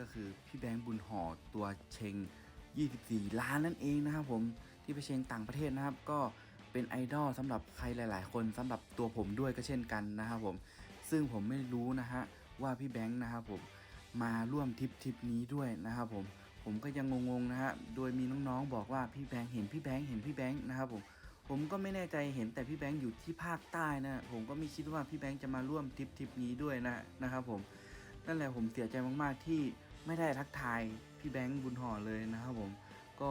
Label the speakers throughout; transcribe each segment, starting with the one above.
Speaker 1: ก็คือพี่แบงค์บุญห่อตัวเชง 24 ล้านนั่นเองนะครับผมที่ไปเชงต่างประเทศนะครับ ก็เป็นไอดอลสำหรับใครหลาย ๆ คนสำหรับตัวผมด้วยก็เช่นกันนะครับผม ซึ่งผมไม่รู้นะฮะว่าพี่แบงค์นะครับผมมาร่วมทริปทริปนี้ด้วยนะครับผมผมก็ยังงงๆนะฮะ โดยมีน้องๆบอกว่าพี่แบงค์เห็นพี่แบงค์เห็นพี่แบงค์นะครับผม ผมก็ไม่แน่ใจเห็นแต่พี่แบงค์อยู่ที่ภาคใต้นะ ผมก็ไม่คิดว่าพี่แบงค์จะมาร่วมทริปทริปนี้ด้วยนะนะครับผม นั่นแหละผมเสียใจมากๆที่ไม่ได้ทักทายพี่แบงค์บุญห่อเลยนะครับผมก็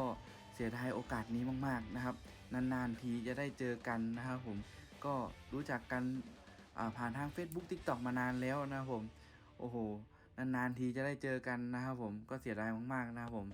Speaker 1: เสียดายโอกาสนี้มากๆนะครับ นานๆทีจะได้เจอกันนะครับผมก็รู้จักกันผ่านทาง Facebook TikTok มานานแล้วนะครับผม โอ้โหนานๆทีจะได้เจอกันนะครับผมก็เสียดายมากๆนะครับผม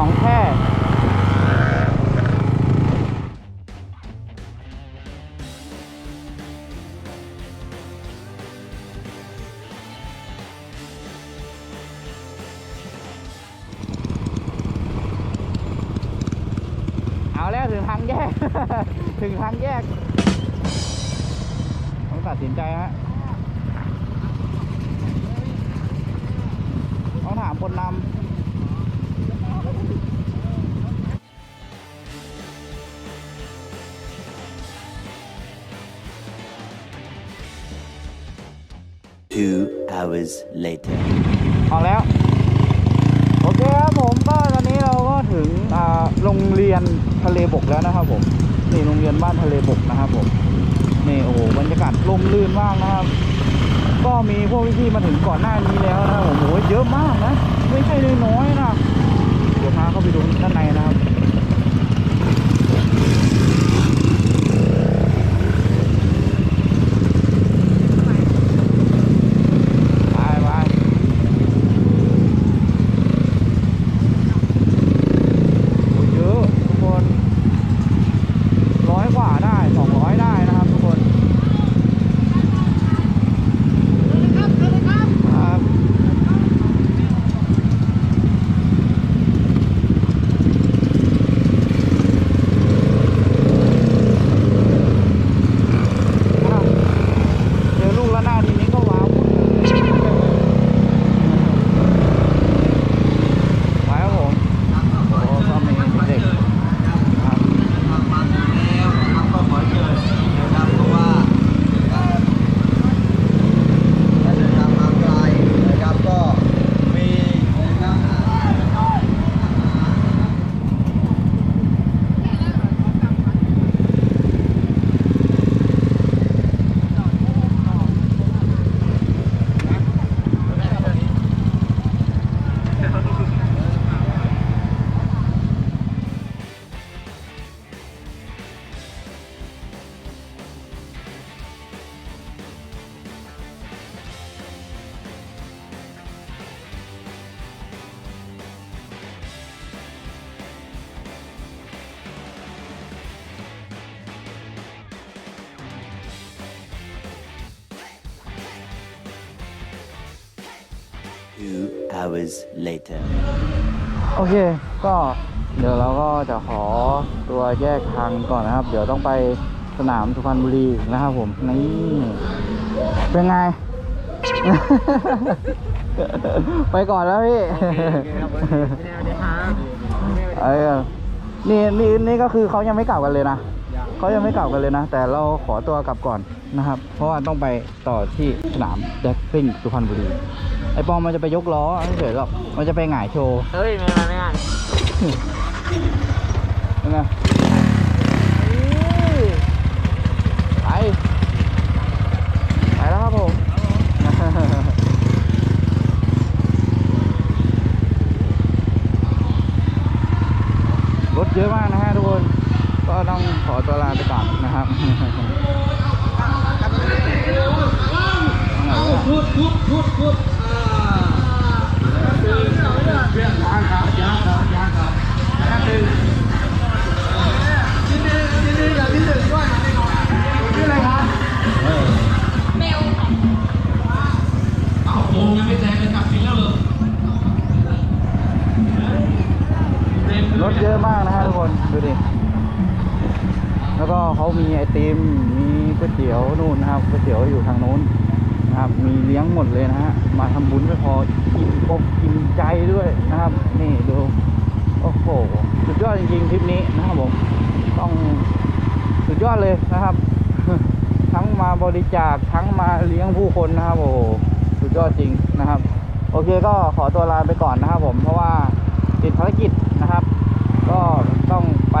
Speaker 2: ของแท้เอาแล้วถึงทางแยก ถึงทางแยกต้องตัดสินใจฮะต้องถามคนนำ
Speaker 3: Two hours later. ำ
Speaker 2: ออกแล้ว โอเคครับผมก็ตอนนี้เราก็ถึงโรงเรียนทะเลบกแล้วนะครับผม นี่โรงเรียนบ้านทะเลบกนะครับผม นี่โอ้โหบรรยากาศร่มรื่นมากนะครับ ก็มีพวกพี่ๆมาถึงก่อนหน้านี้แล้วนะครับผมโอ้โหเยอะมากนะ ไม่ใช่น้อยนะ เดี๋ยวพาเข้าไปดูด้านในนะครับ
Speaker 3: Two hours later.
Speaker 1: โอเค ก็เดี๋ยวเราก็จะขอตัวแยกทางก่อนนะครับ เดี๋ยวต้องไปสนามสุพรรณบุรีนะครับผม นี่ เป็นไง ไปก่อนแล้วพี่เออนี่นี่นี่ก็คือเขายังไม่กลับกันเลยนะเขายังไม่กลับกันเลยนะ แต่เราขอตัวกลับก่อนนะครับ เพราะว่าต้องไปต่อที่สนามแดกซิ่งสุพรรณบุรี ไอปอมมันจะไปยกล้อไม่เฉยหรอก มันจะไปหงายโชว์
Speaker 4: เฮ้ยไม่มาไม่งาน
Speaker 1: เป็นไงไป ไปแล้วครับผมรถเยอะมากนะฮะทุกคน ก็ต้องขอตัวลาไปก่อนนะครับร มีไอติม มีก๋วยเตี๋ยวนู่นนะครับก๋วยเตี๋ยวอยู่ทางนู้นนะครับ มีเลี้ยงหมดเลยนะฮะ มาทำบุญไม่พออิ่มอกอิ่มใจด้วยนะครับ นี่ดู โอ้โห สุดยอดจริงๆทริปนี้นะครับผม ต้องสุดยอดเลยนะครับ ทั้งมาบริจาค ทั้งมาเลี้ยงผู้คนนะครับ โอ้โห สุดยอดจริงนะครับ โอเคก็ขอตัวลาไปก่อนนะครับผม เพราะว่าติดภารกิจนะครับ ก็ต้องไป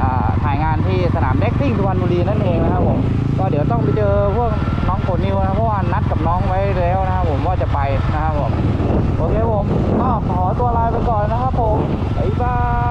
Speaker 1: อ่าถ่ายงานที่สนามเด็ก ซิ่งสุวรรณบุรีนั่นเองนะครับผมก็เดี๋ยวต้องไปเจอพวกน้องโคนิวนะเพราะว่านัดกับน้องไว้แล้วนะครับผมว่าจะไปนะครับผมโอเคผมก็ขอตัวลาไปก่อนนะครับผมบ๊ายบาย